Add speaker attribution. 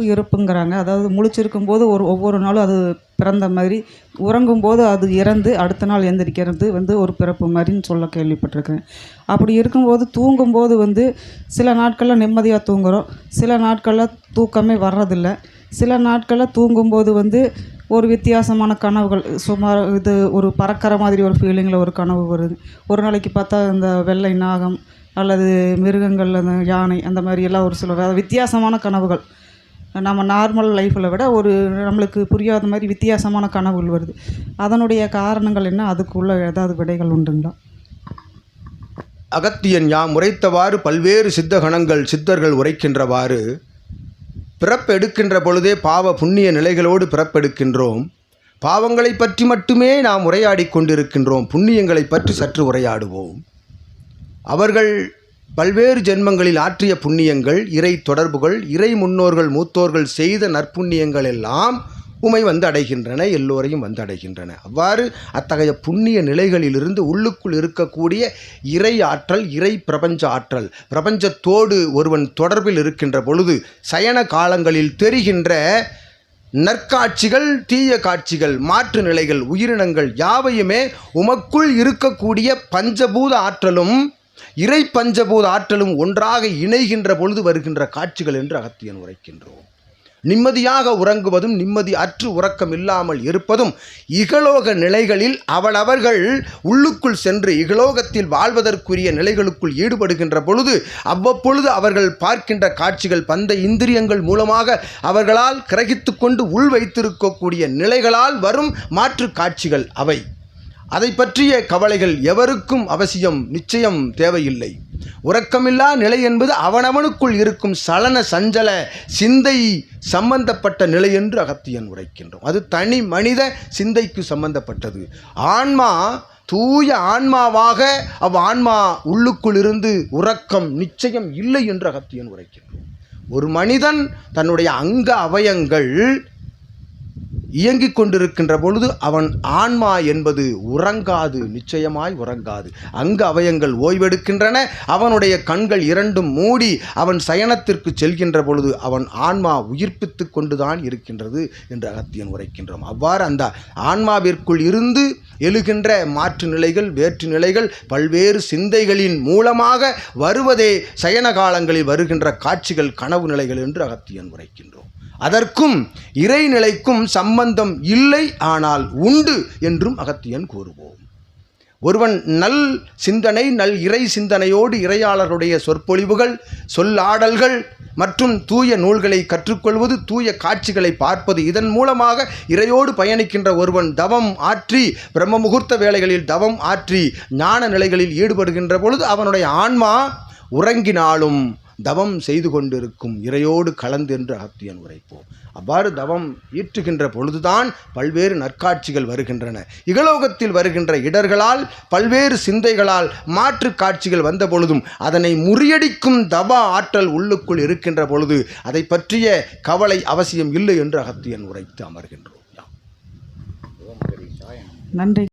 Speaker 1: பிறப்பு இறப்புங்கிறாங்க. அதாவது முழிச்சிருக்கும் போது ஒரு ஒவ்வொரு நாளும் அது பிறந்த மாதிரி உறங்கும் போது அது இறந்து அடுத்த நாள் எந்திரிக்கிறது வந்து ஒரு பிறப்பு மாதிரின்னு சொல்ல கேள்விப்பட்டிருக்கேன் அப்படி இருக்கும்போது தூங்கும்போது வந்து சில நாட்களில் நிம்மதியாக தூங்குகிறோம் சில நாட்களில் தூக்கமே வர்றதில்லை. சில நாட்களில் தூங்கும்போது வந்து ஒரு வித்தியாசமான கனவுகள் சுமார் இது ஒரு பறக்கிற மாதிரி ஒரு ஃபீலிங்கில் ஒரு கனவு வருது. ஒரு நாளைக்கு பார்த்தா இந்த வெள்ளை நாகம் அல்லது மிருகங்கள் அந்த யானை அந்த மாதிரி எல்லாம் ஒரு சில வித்தியாசமான கனவுகள். நம்ம நார்மல் லைஃப்பில் விட ஒரு நம்மளுக்கு புரியாத மாதிரி வித்தியாசமான கனவுகள் வருது. அதனுடைய காரணங்கள் என்ன? அதுக்குள்ள ஏதாவது விடைகள் உண்டுங்களா?
Speaker 2: அகத்தியன் யாம் உரைத்தவாறு பல்வேறு சித்தகணங்கள் சித்தர்கள் உரைக்கின்றவாறு பிறப்பெடுக்கின்ற பொழுதே பாவ புண்ணிய நிலைகளோடு பிறப்பெடுக்கின்றோம். பாவங்களை பற்றி மட்டுமே நாம் உரையாடி கொண்டிருக்கின்றோம். புண்ணியங்களை பற்றி சற்று உரையாடுவோம். அவர்கள் பல்வேறு ஜென்மங்களில் ஆற்றிய புண்ணியங்கள் இறை தொடர்புகள் இறை முன்னோர்கள் மூத்தோர்கள் செய்த நற்புண்ணியங்கள் எல்லாம் உமை வந்து அடைகின்றன எல்லோரையும் வந்து அடைகின்றன. அவ்வாறு அத்தகைய புண்ணிய நிலைகளிலிருந்து உள்ளுக்குள் இருக்கக்கூடிய இறை ஆற்றல் இறை பிரபஞ்ச ஆற்றல் பிரபஞ்சத்தோடு ஒருவன் தொடர்பில் இருக்கின்ற பொழுது சயன காலங்களில் தெரிகின்ற நற்காட்சிகள் தீய காட்சிகள் மாற்று நிலைகள் உயிரினங்கள் யாவையுமே உமக்குள் இருக்கக்கூடிய பஞ்சபூத ஆற்றலும் இறை பஞ்சபூத ஆற்றலும் ஒன்றாக இணைகின்ற பொழுது வருகின்ற காட்சிகள் என்று அகத்தியன் உரைக்கின்றோம். நிம்மதியாக உறங்குவதும் நிம்மதி அற்று உறக்கம் இல்லாமல் இருப்பதும் இகலோக நிலைகளில் அவளவர்கள் உள்ளுக்குள் சென்று இகலோகத்தில் வாழ்வதற்குரிய நிலைகளுக்குள் ஈடுபடுகின்ற பொழுது அவ்வப்பொழுது அவர்கள் பார்க்கின்ற காட்சிகள் பந்த இந்திரியங்கள் மூலமாக அவர்களால் கிரகித்து கொண்டு உள் வைத்திருக்கக்கூடிய நிலைகளால் வரும் மாற்று காட்சிகள் அவை. அதை பற்றிய கவலைகள் எவருக்கும் அவசியம் நிச்சயம் தேவையில்லை. உறக்கமில்லா நிலை என்பது அவனவனுக்குள் இருக்கும் சலன சஞ்சல சிந்தை சம்பந்தப்பட்ட நிலை என்று அகத்தியன் உரைக்கின்றோம் அது தனி மனித சிந்தைக்கு சம்பந்தப்பட்டது. ஆன்மா தூய ஆன்மாவாக அவ் ஆன்மா உள்ளுக்குள் இருந்து உறக்கம் நிச்சயம் இல்லை என்று அகத்தியன் உரைக்கின்றோம் ஒரு மனிதன் தன்னுடைய அங்க அவயங்கள் இயங்கிக் கொண்டிருக்கின்ற பொழுது அவன் ஆன்மா என்பது உறங்காது நிச்சயமாய் உறங்காது. அங்கு அவயங்கள் ஓய்வெடுக்கின்றன அவனுடைய கண்கள் இரண்டும் மூடி அவன் சயனத்திற்கு செல்கின்ற பொழுது அவன் ஆன்மா உயிர்ப்பித்து கொண்டுதான் இருக்கின்றது என்று அகத்தியன் உரைக்கின்றோம். அவ்வாறு அந்த ஆன்மாவிற்குள் இருந்து எழுகின்ற மாற்று நிலைகள் வேற்று நிலைகள் பல்வேறு சிந்தைகளின் மூலமாக வருவதே சயன காலங்களில் வருகின்ற காட்சிகள் கனவு நிலைகள் என்று அகத்தியன் உரைக்கின்றோம். அதற்கும் இறைநிலைக்கும் சம்பந்தம் இல்லை ஆனால் உண்டு என்றும் அகத்தியன் கூறுவோம். ஒருவன் நல் சிந்தனை நல் இறை சிந்தனையோடு இறையாளருடைய சொற்பொழிவுகள் சொல்லாடல்கள் மற்றும் தூய நூல்களை கற்றுக்கொள்வது தூய காட்சிகளை பார்ப்பது இதன் மூலமாக இறையோடு பயணிக்கின்ற ஒருவன் தவம் ஆற்றி பிரம்ம முகூர்த்த வேளைகளில் தவம் ஆற்றி ஞான நிலைகளில் ஈடுபடுகின்ற பொழுது அவனுடைய ஆன்மா உறங்கினாலும் தவம் செய்து கொண்டிருக்கும் இறையோடு கலந்து என்று அகத்தியன் உரைப்போம். அவ்வாறு தவம் ஈற்றுகின்ற பொழுதுதான் பல்வேறு நற்காட்சிகள் வருகின்றன. இகலோகத்தில் வருகின்ற இடர்களால் பல்வேறு சிந்தைகளால் மாற்று காட்சிகள் வந்த பொழுதும் அதனை முறியடிக்கும் தவ ஆற்றல் உள்ளுக்குள் இருக்கின்ற பொழுது அதை பற்றிய கவலை அவசியம் இல்லை என்று அகத்தியன் உரைத்து அமர்கின்றோம்.
Speaker 1: நன்றி.